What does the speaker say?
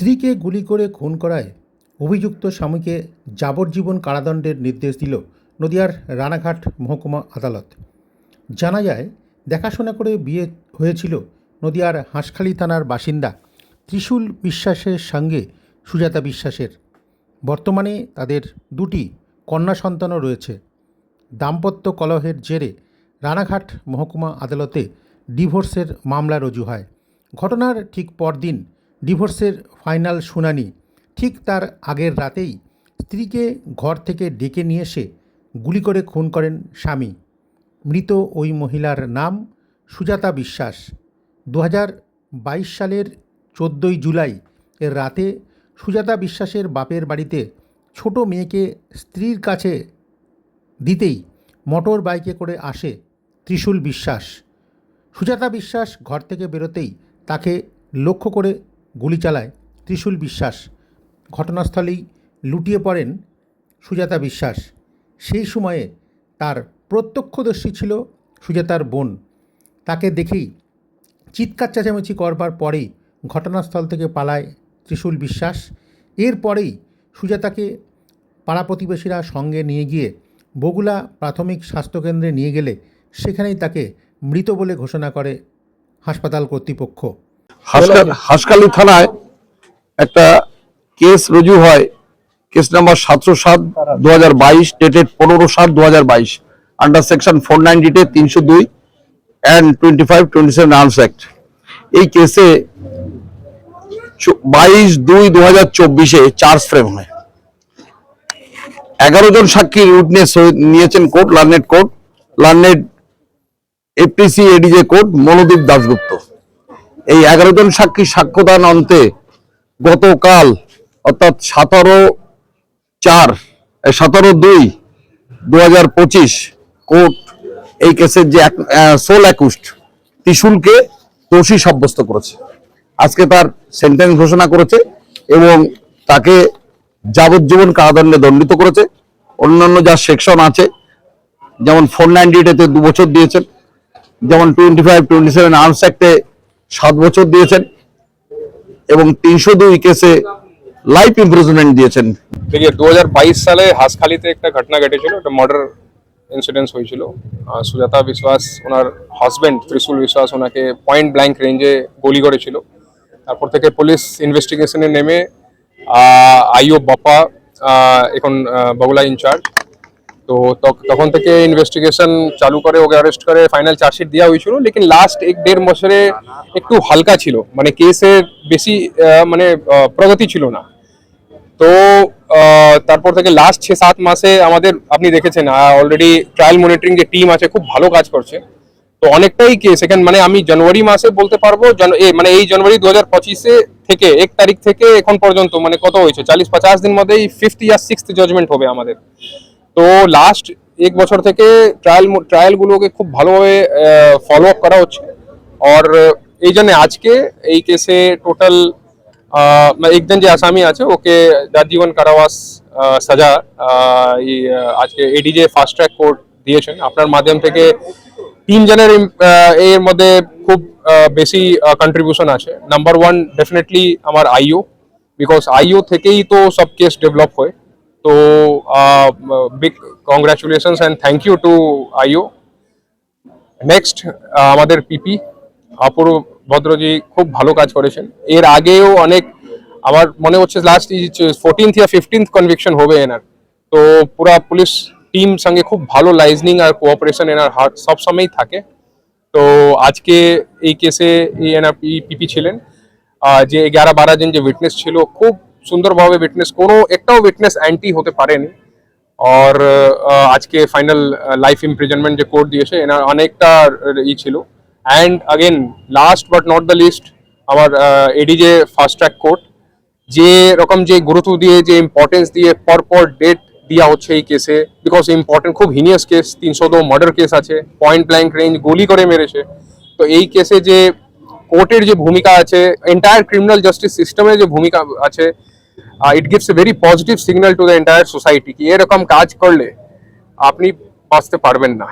স্ত্রীকে গুলি করে খুন করায় অভিযুক্ত স্বামীকে যাবজ্জীবন কারাদণ্ডের নির্দেশ দিল নদিয়ার রানাঘাট মহকুমা আদালত। জানা যায়, দেখাশোনা করে বিয়ে হয়েছিল নদিয়ার হাঁসখালি থানার বাসিন্দা ত্রিশূল বিশ্বাসের সঙ্গে সুজাতা বিশ্বাসের। বর্তমানে তাদের দুটি কন্যা সন্তানও রয়েছে। দাম্পত্য কলহের জেরে রানাঘাট মহকুমা আদালতে ডিভোর্সের মামলা রুজু হয়। ঘটনার ঠিক পরদিন ডিভোর্সের ফাইনাল শুনানি। ঠিক তার আগের রাতেই স্ত্রীকে ঘর থেকে ডেকে নিয়ে এসে গুলি করে খুন করেন স্বামী। মৃত ওই মহিলার নাম সুজাতা বিশ্বাস। দু সালের চোদ্দোই জুলাই এর রাতে সুজাতা বিশ্বাসের বাপের বাড়িতে ছোট মেয়েকে স্ত্রীর কাছে দিতেই মোটর বাইকে করে আসে ত্রিশূল বিশ্বাস। সুজাতা বিশ্বাস ঘর থেকে বেরোতেই তাকে লক্ষ্য করে গুলি চালায় ত্রিশূল বিশ্বাস। ঘটনাস্থলেই লুটিয়ে পড়েন সুজাতা বিশ্বাস। সেই সময়ে তার প্রত্যক্ষদর্শী ছিল সুজাতার বোন। তাকে দেখেই চিৎকার চেঁচামেচি করবার পরেই ঘটনাস্থল থেকে পালায় ত্রিশূল বিশ্বাস। এরপরেই সুজাতাকে পাড়া প্রতিবেশীরা সঙ্গে নিয়ে গিয়ে বগুলা প্রাথমিক স্বাস্থ্যকেন্দ্রে নিয়ে গেলে সেখানেই তাকে মৃত বলে ঘোষণা করে হাসপাতাল কর্তৃপক্ষ। হাসকালি থানায় একটা কেস রুজু হয়। কেস নাম্বার সাতশো সাত দু হাজার বাইশ ডেটেড পনেরো সাত দু হাজার বাইশ আন্ডার সেকশন ফোর নাইনটিতে তিনশো দুই and twenty five twenty seven arms act এই কেসে বাইশ দুই দু হাজার চব্বিশে চার্জ ফ্রেম হয়। এগারো জন সাক্ষীর উইটনেস নিয়েছেন court learned court learned FTC ADJ court Manodip Dasgupta. এই এগারো জন সাক্ষী সাক্ষ্যদান অন্তে গতকাল, অর্থাৎ সতেরো চার সতেরো দুই দু হাজার পঁচিশ কোর্ট এই কেসের যে সোল অ্যাকুস্ট ত্রিশুলকে দোষী সাব্যস্ত করেছে। আজকে তার সেন্টেন্স ঘোষণা করেছে এবং তাকে যাবজ্জীবন কারাদণ্ডে দণ্ডিত করেছে। অন্যান্য যা সেকশন আছে, যেমন ফোর নাইনটি দু বছর দিয়েছেন, যেমন twenty five, twenty seven arms অ্যাক্টে সাত বছর দিয়েছেন এবং তিনশো দুই কেসে লাইফ ইমপ্রুভমেন্ট দিয়েছেন। দেখি দু সালে হাসখালিতে একটা ঘটনা ঘটেছিল, একটা মার্ডার ইনসিডেন্স হয়েছিল। সুজাতা বিশ্বাস, ওনার হাজব্যান্ড ত্রিশুল বিশ্বাস, ওনাকে পয়েন্ট ব্ল্যাঙ্ক রেঞ্জে গুলি করেছিল। তারপর থেকে পুলিশ ইনভেস্টিগেশনে নেমে আইও বাপা এখন বগুলা ইনচার্জ তো তখ- তখন থেকে ইনভেস্টিগেশন চালু করে, ওকে অ্যারেস্ট করে ফাইনাল চার্জশিট দেওয়া হয়েছিল। লেকিন লাস্ট এক দেড় বছরে একটু হালকা ছিল। মানে কেসের বেশি মানে প্রগতি ছিল না। তো তারপর থেকে লাস্ট ছ সাত মাসে আমাদের, আপনি দেখেছেন অলরেডি ট্রায়াল মনিটরিং যে টিম আছে, খুব ভালো কাজ করছে। তো অনেকটাই কেস এখানে মানে আমি জানুয়ারি মাসে বলতে পারব মানে এই জানুয়ারি দু হাজার পঁচিশে থেকে, এক তারিখ থেকে এখন পর্যন্ত মানে কত হয়েছে? চালিশ পঞ্চাশ দিন মধ্যেই ফিফথ ইয়ার সিক্সথ জাজমেন্ট হবে আমাদের। তো লাস্ট এক বছর থেকে ট্রায়াল ট্রায়ালগুলোকে খুব ভালোভাবে ফলো আপ করা হচ্ছে। আর এই জন্য আজকে এই কেসে টোটাল একজন যে আসামি আছে, ওকে যাবজ্জীবন কারাবাস সাজা আজকে এডিজে ফাস্ট ট্র্যাক কোর্ট দিয়েছেন। আপনার মাধ্যম থেকে তিনজনের এর মধ্যে খুব বেশি কন্ট্রিবিউশন আছে। নাম্বার ওয়ান ডেফিনেটলি আমার আইও বিকজ আইও থেকেই তো সব কেস ডেভেলপ হয়। তো big congratulations and thank you to IO next আমাদের পিপি অপূর্ব ভদ্রজি খুব ভালো কাজ করেছেন। এর আগেও অনেক, আমার মনে হচ্ছে লাস্ট ফোরটিন্থ ইয়া ফিফটিন্থ কনভিকশন হবে এনার। তো, পুরা পুলিশ টিম সঙ্গে খুব ভালো লাইজনিং আর কোঅপারেশন এনার হার্ট সবসময়ই থাকে। তো, আজকে এই কেসে এই এনার পিপি ছিলেন। যে এগারো বারো জন যে উইটনেস ছিল, খুব সুন্দরভাবে উইটনেস কোনো একটাও উইটনেস অ্যান্টি হতে পারেনি। আর আজকে ফাইনাল লাইফ ইমপ্রিজনমেন্ট যে কোর্ট দিয়েছে এনার অনেকটা ই ছিল। And again last but not the least আমার এডিজে ফাস্ট ট্র্যাক কোর্ট যে রকম যে গুরুত্ব দিয়ে, যে ইম্পর্টেন্স দিয়ে পর পর ডেট দেওয়া হচ্ছে এই কেসে বিকজ ইম্পর্টেন্ট খুব হিনিয়াস কেস তিনশো দো মার্ডার কেস আছে পয়েন্ট ব্ল্যাঙ্ক রেঞ্জ গুলি করে মেরেছে। তো এই কেসে যে কোর্টের যে ভূমিকা আছে এন্টায়ার ক্রিমিনাল জাস্টিস সিস্টেমের যে ভূমিকা আছে it gives a very positive signal to the entire society কি এরকম কাজ করলে আপনি বাঁচতে পারবেন না।